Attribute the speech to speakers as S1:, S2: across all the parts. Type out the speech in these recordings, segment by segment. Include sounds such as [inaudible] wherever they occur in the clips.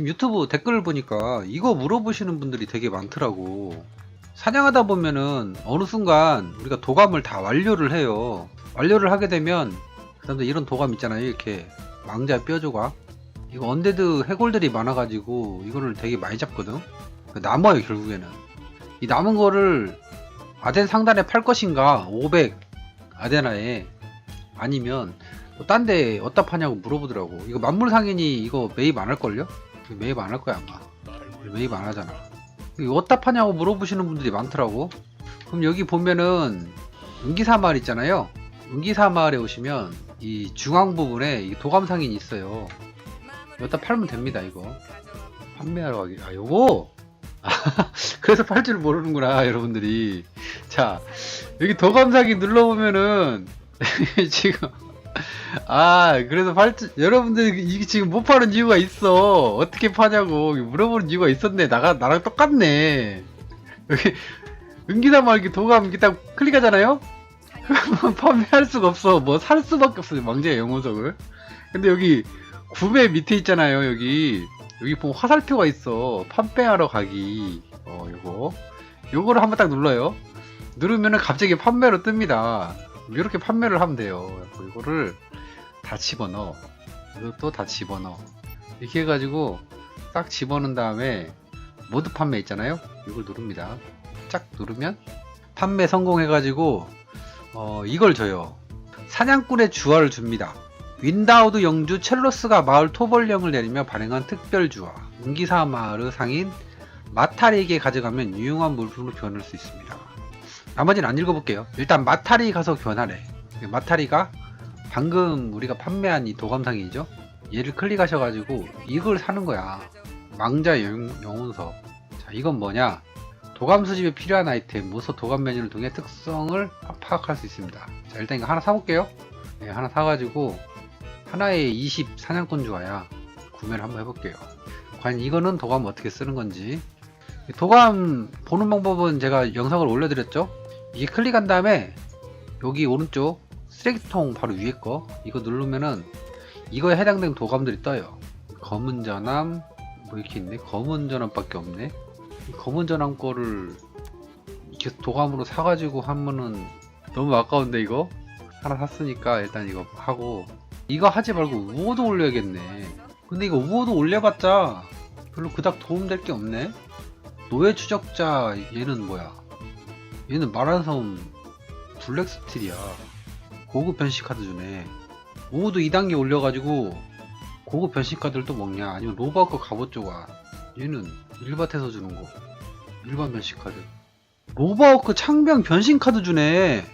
S1: 지금 유튜브 댓글을 보니까 이거 물어보시는 분들이 되게 많더라고. 사냥하다 보면은 어느 순간 우리가 도감을 다 완료를 해요. 완료를 하게 되면 그다음에 이런 도감 있잖아요. 이렇게 망자 뼈 조각. 이거 언데드 해골들이 많아가지고 이거를 되게 많이 잡거든. 남아요 결국에는. 이 남은 거를 아덴 상단에 팔 것인가 500 아데나에 아니면 뭐딴데 어디다 파냐고 물어보더라고. 이거 만물상인이 이거 매입 안 할걸요? 매입 안 할 거야 아마. 매입 안 하잖아. 어디다 파냐고 물어보시는 분들이 많더라고. 그럼 여기 보면은 은기사 마을 있잖아요. 은기사 마을에 오시면 이 중앙 부분에 이 도감상인이 있어요. 여기다 팔면 됩니다 이거. 판매하러 가기. 아 요거. 아, [laughs] 그래서 팔 줄 모르는구나 여러분들이. 자 여기 도감상인 눌러보면은 [laughs] 지금 아 그래서 팔 줄- 여러분들 이게 지금 못 파는 이유가 있어. 어떻게 파냐고 물어보는 이유가 있었네. 나가 나랑 똑같네. 여기 마을 이렇게 도감 이렇게 딱 클릭하잖아요. [laughs] 판매할 수가 없어. 뭐 살 수밖에 없어요. 망자의 영혼석을. 근데 여기 구매 밑에 있잖아요. 여기 여기 보면 화살표가 있어. 판매하러 가기. 어 요거 요거를 한번 딱 눌러요. 누르면은 갑자기 판매로 뜹니다. 이렇게 판매를 하면 돼요. 이거를 다 집어넣어. 이것도 다 집어넣어. 이렇게 해가지고 딱 집어넣은 다음에 모드 판매 있잖아요. 이걸 누릅니다. 쫙 누르면 판매 성공해가지고 어, 이걸 줘요. 사냥꾼의 주화를 줍니다. 윈다우드 영주 첼로스가 마을 토벌령을 내리며 발행한 특별 주화. 은기사 마을의 상인 마타리에게 가져가면 유용한 물품으로 교환할 수 있습니다. 나머지는 안 읽어볼게요. 일단 마타리 가서 교환하래. 마타리가 방금 우리가 판매한 이 도감상이죠. 얘를 클릭하셔가지고 이걸 사는 거야. 망자 영, 영혼석. 자, 이건 뭐냐? 도감 수집에 필요한 아이템, 모서 도감 메뉴를 통해 특성을 파- 파악할 수 있습니다. 자, 일단 이거 하나 사볼게요. 네, 하나 사가지고 하나에 20 사냥꾼 주화야. 구매를 한번 해볼게요. 과연 이거는 도감 어떻게 쓰는 건지. 도감 보는 방법은 제가 영상을 올려드렸죠. 이게 클릭한 다음에 여기 오른쪽 쓰레기통 바로 위에 거 이거 누르면은 이거에 해당되는 도감들이 떠요. 검은 전함 뭐 이렇게 있네. 검은 전함밖에 없네. 이 검은 전함 거를 이렇게 도감으로 사가지고 하면은 너무 아까운데 이거 하나 샀으니까 일단 이거 하고 이거 하지 말고 우호도 올려야겠네. 근데 이거 우호도 올려봤자 별로 그닥 도움될 게 없네. 노예 추적자 얘는 뭐야? 얘는 마란섬 블랙스틸이야. 고급 변신 카드 주네. 우호도 2단계 올려가지고 고급 변신 카드를 또 먹냐? 아니면 로바크 갑옷 조각. 얘는 일밭에서 주는 거. 일반 변신 카드. 로바워크 창병 변신 카드 주네.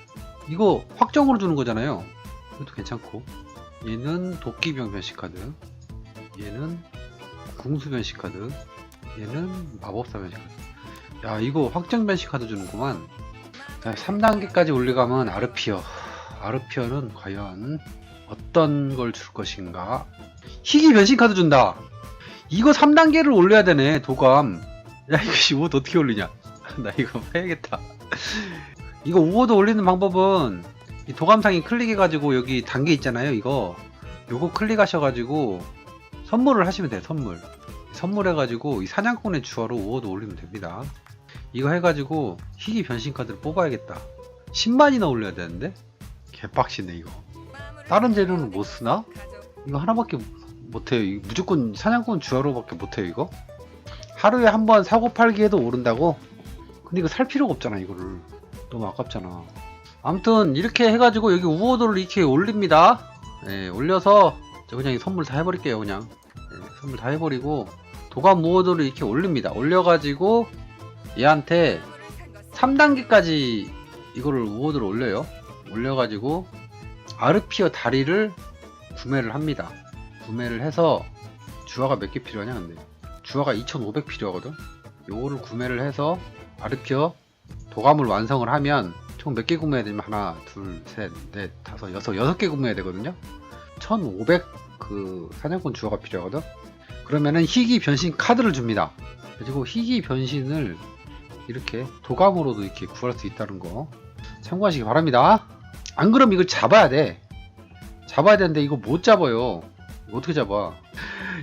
S1: 이거 확정으로 주는 거잖아요. 이것도 괜찮고. 얘는 도끼병 변신 카드. 얘는 궁수 변신 카드. 얘는 마법사 변신 카드. 야, 이거 확정 변신 카드 주는구만. 자, 3단계까지 올라가면 아르피어. 아르피어는 과연 어떤 걸 줄 것인가? 희귀 변신 카드 준다. 이거 3단계를 올려야 되네, 도감. 야, 이거 옷 어떻게 올리냐? [laughs] 나 이거 해야겠다. 이거 우호도 올리는 방법은 이 도감상이 클릭해가지고 여기 단계 있잖아요. 이거 요거 클릭하셔가지고 선물을 하시면 돼요. 선물. 선물해가지고 이 사냥꾼의 주화로 우호도 올리면 됩니다. 이거 해가지고 희귀 변신 카드를 뽑아야겠다. 10만이나 올려야 되는데 개빡치네 이거. 다른 재료는 못 쓰나? 이거 하나밖에 못해요. 무조건 사냥꾼 주화로밖에 못해요 이거. 하루에 한 번 사고 팔기 해도 오른다고? 근데 이거 살 필요가 없잖아 이거를 너무 아깝잖아 아무튼 이렇게 해가지고 여기 우호도를 이렇게 올립니다 예, 올려서 저 그냥 이 선물 다 해버릴게요 그냥 예, 선물 다 해버리고 도감 우호도를 이렇게 올립니다 올려가지고 얘한테 3단계까지 이거를 우호도를 올려요 올려가지고 아르피어 다리를 구매를 합니다. 구매를 해서 주화가 몇 개 필요하냐 근데? 주화가 2500 필요하거든? 요거를 구매를 해서 아르피어 도감을 완성을 하면 총 몇 개 구매해야 되냐면 하나 둘셋넷 다섯 여섯 여섯 개 구매해야 되거든요? 1500 그 사냥꾼 주화가 필요하거든? 그러면은 희귀 변신 카드를 줍니다. 그리고 희귀 변신을 이렇게 도감으로도 이렇게 구할 수 있다는 거 참고하시기 바랍니다 안 그럼 이걸 잡아야 돼. 잡아야 되는데 이거 못 잡아요. 이거 어떻게 잡아?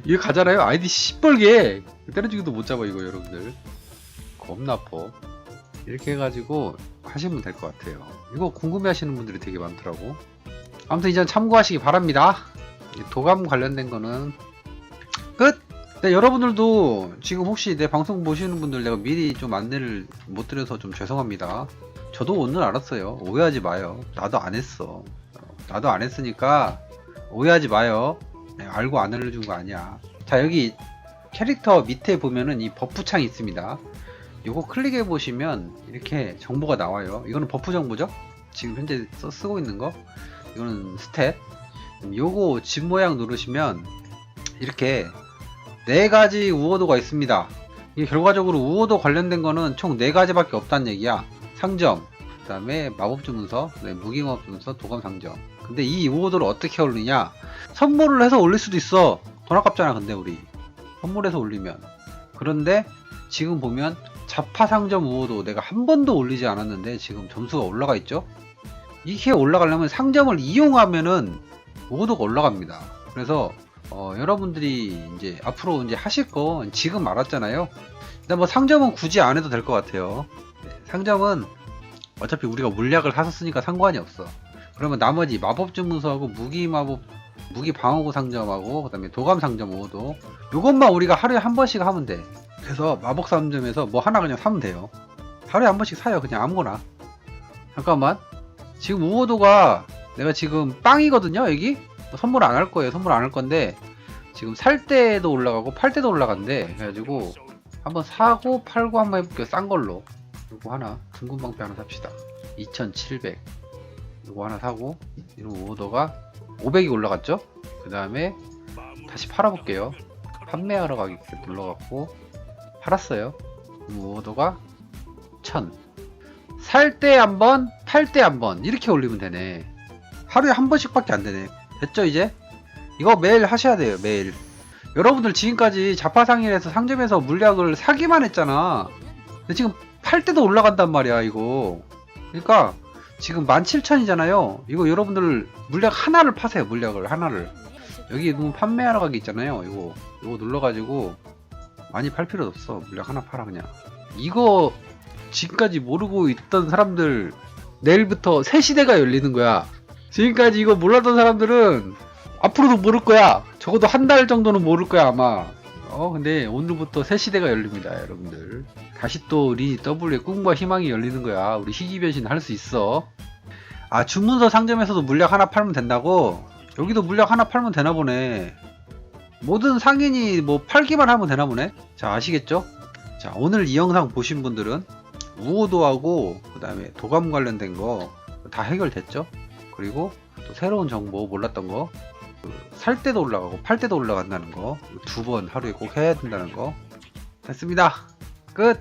S1: 이거 가잖아요. 아이디 시뻘게. 때려주기도 못 잡아 이거 여러분들. 겁나 아파 이렇게 해가지고 하시면 될 것 같아요. 이거 궁금해 하시는 분들이 되게 많더라고. 아무튼 이전 참고하시기 바랍니다. 이 도감 관련된 거는 끝! 네, 여러분들도 지금 혹시 내 방송 보시는 분들 내가 미리 좀 안내를 못 드려서 좀 죄송합니다 저도 오늘 알았어요 오해하지 마요 나도 안 했어 어, 나도 안 했으니까 오해하지 마요 네, 알고 안 알려준 거 아니야. 자, 여기 캐릭터 밑에 보면은 이 버프 창이 있습니다. 요거 클릭해 보시면 이렇게 정보가 나와요. 이거는 버프 정보죠? 지금 현재 써- 쓰고 있는 거. 이거는 스탯. 요거 집 모양 누르시면 이렇게 네 가지 우호도가 있습니다. 결과적으로 우호도 관련된 거는 총 네 가지밖에 없다는 얘기야. 상점, 그 다음에 마법 주문서, 무기마법 주문서, 도감 상점. 근데 이 우호도를 어떻게 올리냐? 선물을 해서 올릴 수도 있어. 돈 아깝잖아, 근데 우리. 선물해서 올리면. 그런데 지금 보면 자파 상점 우호도 내가 한 번도 올리지 않았는데 지금 점수가 올라가 있죠? 이게 올라가려면 상점을 이용하면은 우호도가 올라갑니다. 그래서 어, 여러분들이 이제 앞으로 이제 하실 거 지금 알았잖아요. 근데 뭐 상점은 굳이 안 해도 될 것 같아요. 네, 상점은 어차피 우리가 물약을 사서 쓰니까 상관이 없어. 그러면 나머지 마법 주문서하고 무기 마법 무기 방어구 상점하고 그다음에 도감 상점 5도 요것만 우리가 하루에 한 번씩 하면 돼. 그래서 마법 상점에서 뭐 하나 그냥 사면 돼요. 하루에 한 번씩 사요. 그냥 아무거나. 잠깐만. 지금 우호도가 내가 지금 빵이거든요. 여기 선물 안 할 거예요. 선물 안 할 건데 지금 살 때도 올라가고 팔 때도 올라간대. 그래가지고 한번 사고 팔고 한번 해볼게요. 싼 걸로. 요거 하나 둥근 방패 하나 삽시다. 2,700. 요거 하나 사고 이런 우호도가 500이 올라갔죠? 그 다음에 다시 팔아볼게요. 판매하러 가기 눌러갖고 팔았어요. 우호도가 1000. 살 때 한 번, 팔 때 한번 이렇게 올리면 되네. 하루에 한 번씩 밖에 안 되네. 됐죠 이제? 이거 매일 하셔야 돼요 매일. 여러분들 지금까지 자파상일에서 상점에서 물약을 사기만 했잖아. 근데 지금 팔 때도 올라간단 말이야 이거. 그러니까 지금 17,000이잖아요. 이거 여러분들 물약 하나를 파세요. 물약을 하나를. 여기 보면 판매하러 가기 있잖아요. 이거 이거 눌러가지고 많이 팔 필요 없어. 물약 하나 팔아 그냥. 이거 지금까지 모르고 있던 사람들 내일부터 새 시대가 열리는 거야. 지금까지 이거 몰랐던 사람들은 앞으로도 모를 거야. 적어도 한 달 정도는 모를 거야 아마. 어 근데 오늘부터 새 시대가 열립니다 여러분들. 다시 또리 W의 꿈과 희망이 열리는 거야. 우리 희귀 변신 할 수 있어. 아 주문서 상점에서도 물약 하나 팔면 된다고? 여기도 물약 하나 팔면 되나 보네. 모든 상인이 뭐 팔기만 하면 되나 보네. 자 아시겠죠? 자 오늘 이 영상 보신 분들은 우호도하고 그 다음에 도감 관련된 거 다 해결됐죠? 그리고 또 새로운 정보 몰랐던 거. 그살 때도 올라가고 팔 때도 올라간다는 거. 두 번 하루에 꼭 해야 된다는 거. 됐습니다. 끝